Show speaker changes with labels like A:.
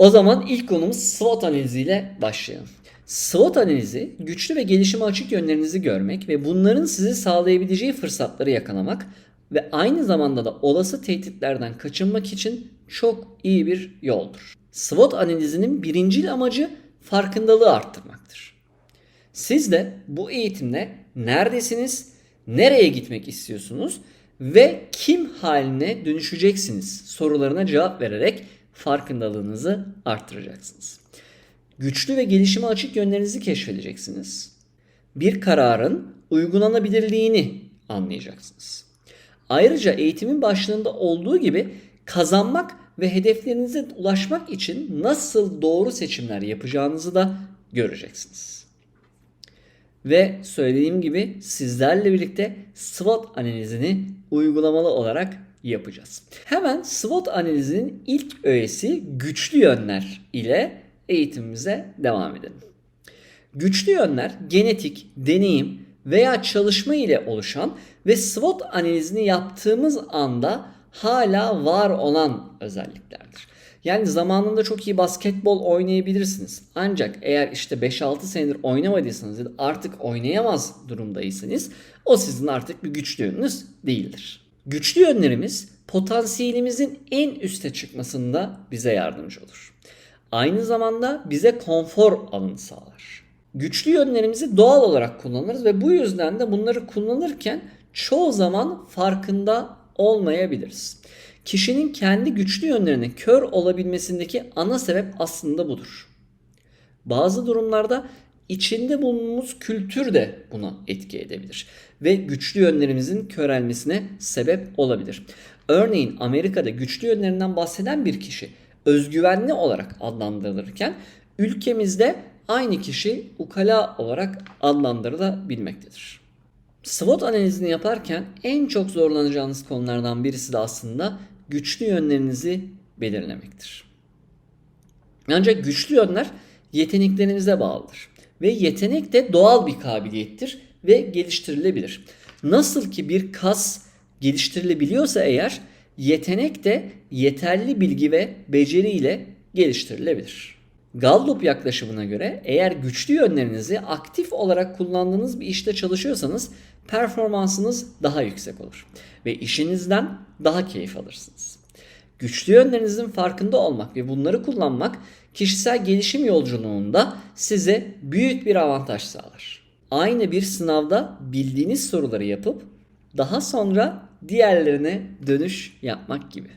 A: O zaman ilk konumuz SWOT analiziyle başlayalım. SWOT analizi güçlü ve gelişime açık yönlerinizi görmek ve bunların sizi sağlayabileceği fırsatları yakalamak ve aynı zamanda da olası tehditlerden kaçınmak için çok iyi bir yoldur. SWOT analizinin birincil amacı farkındalığı arttırmaktır. Siz de bu eğitimde neredesiniz, nereye gitmek istiyorsunuz ve kim haline dönüşeceksiniz sorularına cevap vererek farkındalığınızı arttıracaksınız. Güçlü ve gelişime açık yönlerinizi keşfedeceksiniz. Bir kararın uygulanabilirliğini anlayacaksınız. Ayrıca eğitimin başlığında olduğu gibi kazanmak ve hedeflerinize ulaşmak için nasıl doğru seçimler yapacağınızı da göreceksiniz. Ve söylediğim gibi sizlerle birlikte SWOT analizini uygulamalı olarak yapacağız. Hemen SWOT analizinin ilk öğesi güçlü yönler ile eğitimimize devam edelim. Güçlü yönler genetik, deneyim veya çalışma ile oluşan ve SWOT analizini yaptığımız anda hala var olan özelliklerdir. Yani zamanında çok iyi basketbol oynayabilirsiniz. Ancak eğer işte 5-6 senedir oynamadıysanız ya da artık oynayamaz durumdaysanız o sizin artık bir güçlü yönünüz değildir. Güçlü yönlerimiz potansiyelimizin en üste çıkmasında bize yardımcı olur. Aynı zamanda bize konfor alanı sağlar. Güçlü yönlerimizi doğal olarak kullanırız ve bu yüzden de bunları kullanırken çoğu zaman farkında olmayabiliriz. Kişinin kendi güçlü yönlerine kör olabilmesindeki ana sebep aslında budur. Bazı durumlarda içinde bulunduğumuz kültür de buna etki edebilir ve güçlü yönlerimizin körelmesine sebep olabilir. Örneğin Amerika'da güçlü yönlerinden bahseden bir kişi özgüvenli olarak adlandırılırken ülkemizde aynı kişi ukala olarak adlandırılabilmektedir. SWOT analizini yaparken en çok zorlanacağınız konulardan birisi de aslında güçlü yönlerinizi belirlemektir. Ancak güçlü yönler yeteneklerinize bağlıdır. Ve yetenek de doğal bir kabiliyettir ve geliştirilebilir. Nasıl ki bir kas geliştirilebiliyorsa eğer yetenek de yeterli bilgi ve beceriyle geliştirilebilir. Gallup yaklaşımına göre eğer güçlü yönlerinizi aktif olarak kullandığınız bir işte çalışıyorsanız performansınız daha yüksek olur ve işinizden daha keyif alırsınız. Güçlü yönlerinizin farkında olmak ve bunları kullanmak kişisel gelişim yolculuğunda size büyük bir avantaj sağlar. Aynı bir sınavda bildiğiniz soruları yapıp daha sonra diğerlerine dönüş yapmak gibi.